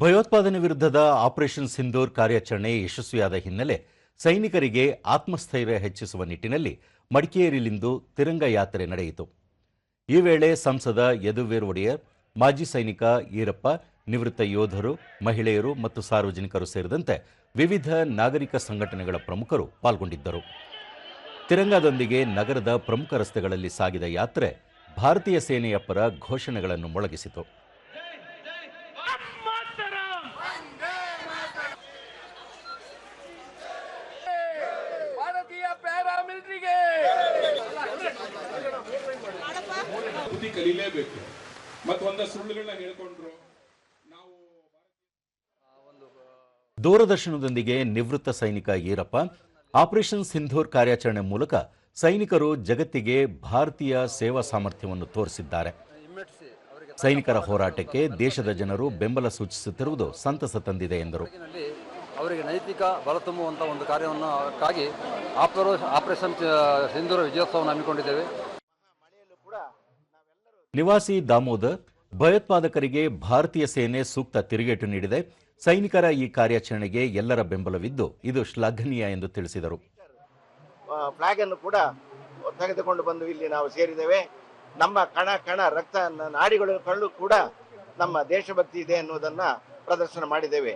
ಭಯೋತ್ಪಾದನೆ ವಿರುದ್ಧದ ಆಪರೇಷನ್ ಸಿಂಧೂರ್ ಕಾರ್ಯಾಚರಣೆ ಯಶಸ್ವಿಯಾದ ಹಿನ್ನೆಲೆ ಸೈನಿಕರಿಗೆ ಆತ್ಮಸ್ಥೈರ್ಯ ಹೆಚ್ಚಿಸುವ ನಿಟ್ಟಿನಲ್ಲಿ ಮಡಿಕೇರಿಲಿಂದು ತಿರಂಗ ಯಾತ್ರೆ ನಡೆಯಿತು. ಈ ವೇಳೆ ಸಂಸದ ಯದುವೀರ್ ಒಡೆಯರ್, ಮಾಜಿ ಸೈನಿಕ ಈರಪ್ಪ, ನಿವೃತ್ತ ಯೋಧರು, ಮಹಿಳೆಯರು ಮತ್ತು ಸಾರ್ವಜನಿಕರು ಸೇರಿದಂತೆ ವಿವಿಧ ನಾಗರಿಕ ಸಂಘಟನೆಗಳ ಪ್ರಮುಖರು ಪಾಲ್ಗೊಂಡಿದ್ದರು. ತಿರಂಗದೊಂದಿಗೆ ನಗರದ ಪ್ರಮುಖ ರಸ್ತೆಗಳಲ್ಲಿ ಸಾಗಿದ ಯಾತ್ರೆ ಭಾರತೀಯ ಸೇನೆಯ ಪರ ಘೋಷಣೆಗಳನ್ನು ಮೊಳಗಿಸಿತು ಭಾರತೀಯ ಪ್ಯಾರಾಮಿಲಿಟರಿಗೆ ಬುದ್ಧಿ ಕಲೀಲೇಬೇಕು. ಮತ್ತು ಒಂದಷ್ಟು ಸುಳ್ಳುಗಳನ್ನ ಹೇಳ್ಕೊಂಡ್ರು ನಾವು ದೂರದರ್ಶನದೊಂದಿಗೆ ನಿವೃತ್ತ ಸೈನಿಕ ಈರಪ್ಪ ಆಪರೇಷನ್ ಸಿಂಧೂರ್ ಕಾರ್ಯಾಚರಣೆ ಮೂಲಕ ಸೈನಿಕರು ಜಗತ್ತಿಗೆ ಭಾರತೀಯ ಸೇವಾ ಸಾಮರ್ಥ್ಯವನ್ನು ತೋರಿಸಿದ್ದಾರೆ. ಸೈನಿಕರ ಹೋರಾಟಕ್ಕೆ ದೇಶದ ಜನರು ಬೆಂಬಲ ಸೂಚಿಸುತ್ತಿರುವುದು ಸಂತಸ ತಂದಿದೆ ಎಂದರು. ಅವರಿಗೆ ನೈತಿಕ ಬಲ ತುಂಬುವಂಥ ಒಂದು ಕಾರ್ಯವನ್ನು ಆಪರೇಷನ್ ಸಿಂಧೂರ್ ಸಿಂಧೂರ ವಿಜಯೋತ್ಸವವನ್ನು ಹಮ್ಮಿಕೊಂಡಿದ್ದೇವೆ. ನಿವಾಸಿ ದಾಮೋದರ್ ಭಯೋತ್ಪಾದಕರಿಗೆ ಭಾರತೀಯ ಸೇನೆ ಸೂಕ್ತ ತಿರುಗೇಟು ನೀಡಿದೆ. ಸೈನಿಕರ ಈ ಕಾರ್ಯಾಚರಣೆಗೆ ಎಲ್ಲರ ಬೆಂಬಲವಿದ್ದು ಇದು ಶ್ಲಾಘನೀಯ ಎಂದು ತಿಳಿಸಿದರು. ಫ್ಲಾಗ್ ಅನ್ನು ಕೂಡ ತೆಗೆದುಕೊಂಡು ಬಂದು ಇಲ್ಲಿ ನಾವು ಸೇರಿದ್ದೇವೆ. ನಮ್ಮ ಕಣ ಕಣ ರಕ್ತ ನಾಡಿಗಳು ಕಳ್ಳು ಕೂಡ ನಮ್ಮ ದೇಶಭಕ್ತಿ ಇದೆ ಅನ್ನೋದನ್ನ ಪ್ರದರ್ಶನ ಮಾಡಿದ್ದೇವೆ.